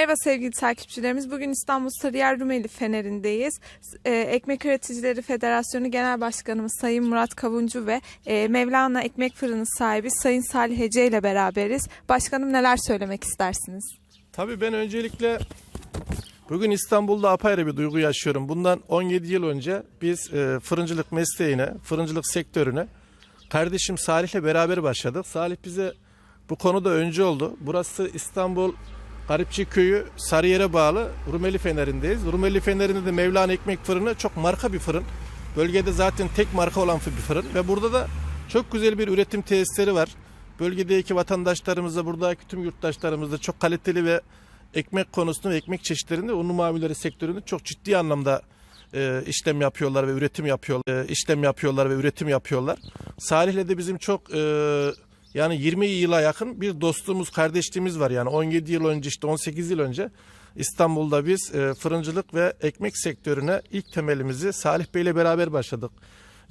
Merhaba sevgili takipçilerimiz. Bugün İstanbul Sarıyer Rumeli Feneri'ndeyiz. Ee, Ekmek Üreticileri Federasyonu Genel Başkanımız Sayın Murat Kavuncu ve e, Mevlana Ekmek Fırını sahibi Sayın Salih Hece ile beraberiz. Başkanım neler söylemek istersiniz? Tabii ben öncelikle bugün İstanbul'da apayrı bir duygu yaşıyorum. Bundan 17 yıl önce biz e, fırıncılık mesleğine, fırıncılık sektörüne kardeşim Salih'le beraber başladık. Salih bize bu konuda öncü oldu. Burası İstanbul Garipçi Köyü Sarıyer'e bağlı Rumeli Feneri'ndeyiz. Rumeli Feneri'nde de Mevlana Ekmek Fırını çok marka bir fırın. Bölgede zaten tek marka olan bir fırın ve burada da çok güzel bir üretim tesisleri var. Bölgedeki vatandaşlarımızla, buradaki tüm yurttaşlarımızla çok kaliteli ve ekmek konusunda ve ekmek çeşitlerinde unlu mamulleri sektöründe çok ciddi anlamda e, işlem yapıyorlar ve üretim yapıyorlar. E, işlem yapıyorlar ve üretim yapıyorlar. Salih'le de bizim çok e, yani 20 yıla yakın bir dostluğumuz, kardeşliğimiz var. Yani 17 yıl önce işte 18 yıl önce İstanbul'da biz e, fırıncılık ve ekmek sektörüne ilk temelimizi Salih Bey'le beraber başladık.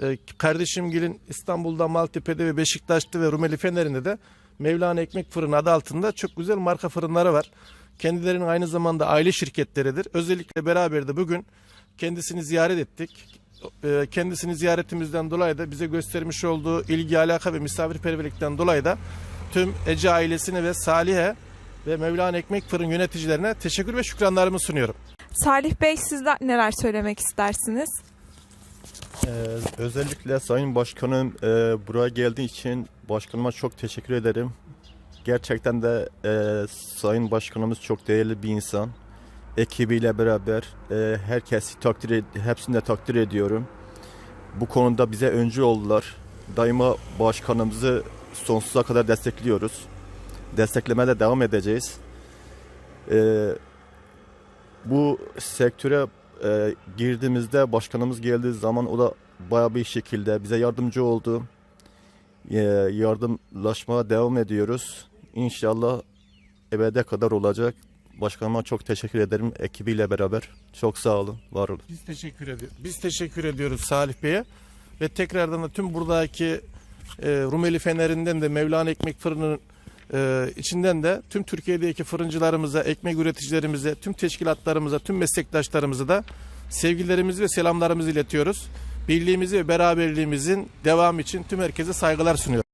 E, kardeşim Gil'in İstanbul'da Maltepe'de ve Beşiktaş'ta ve Rumeli Fener'inde de Mevlana Ekmek Fırını adı altında çok güzel marka fırınları var. Kendilerinin aynı zamanda aile şirketleridir. Özellikle beraber de bugün kendisini ziyaret ettik. E, Kendisini ziyaretimizden dolayı da bize göstermiş olduğu ilgi, alaka ve misafirperverlikten dolayı da tüm Ece ailesine ve Salih'e ve Mevlana Ekmek Fırın yöneticilerine teşekkür ve şükranlarımı sunuyorum. Salih Bey siz de neler söylemek istersiniz? Ee, özellikle Sayın Başkanım e, buraya geldiği için başkanıma çok teşekkür ederim. Gerçekten de e, Sayın Başkanımız çok değerli bir insan. Ekibiyle beraber e, herkesi takdir hepsini de takdir ediyorum. Bu konuda bize öncü oldular. Daima başkanımızı sonsuza kadar destekliyoruz. Desteklemeye de devam edeceğiz. E, bu sektöre e, girdiğimizde başkanımız geldiği zaman o da bayağı bir şekilde bize yardımcı oldu. E, yardımlaşmaya devam ediyoruz. İnşallah ebede kadar olacak. Başkanıma çok teşekkür ederim ekibiyle beraber. Çok sağ olun, var olun. Biz teşekkür ediyoruz. Biz teşekkür ediyoruz Salih Bey'e ve tekrardan da tüm buradaki e, Rumeli Feneri'nden de Mevlana Ekmek Fırını'nın e, içinden de tüm Türkiye'deki fırıncılarımıza, ekmek üreticilerimize, tüm teşkilatlarımıza, tüm meslektaşlarımıza da sevgilerimizi ve selamlarımızı iletiyoruz. Birliğimizi ve beraberliğimizin devam için tüm herkese saygılar sunuyoruz.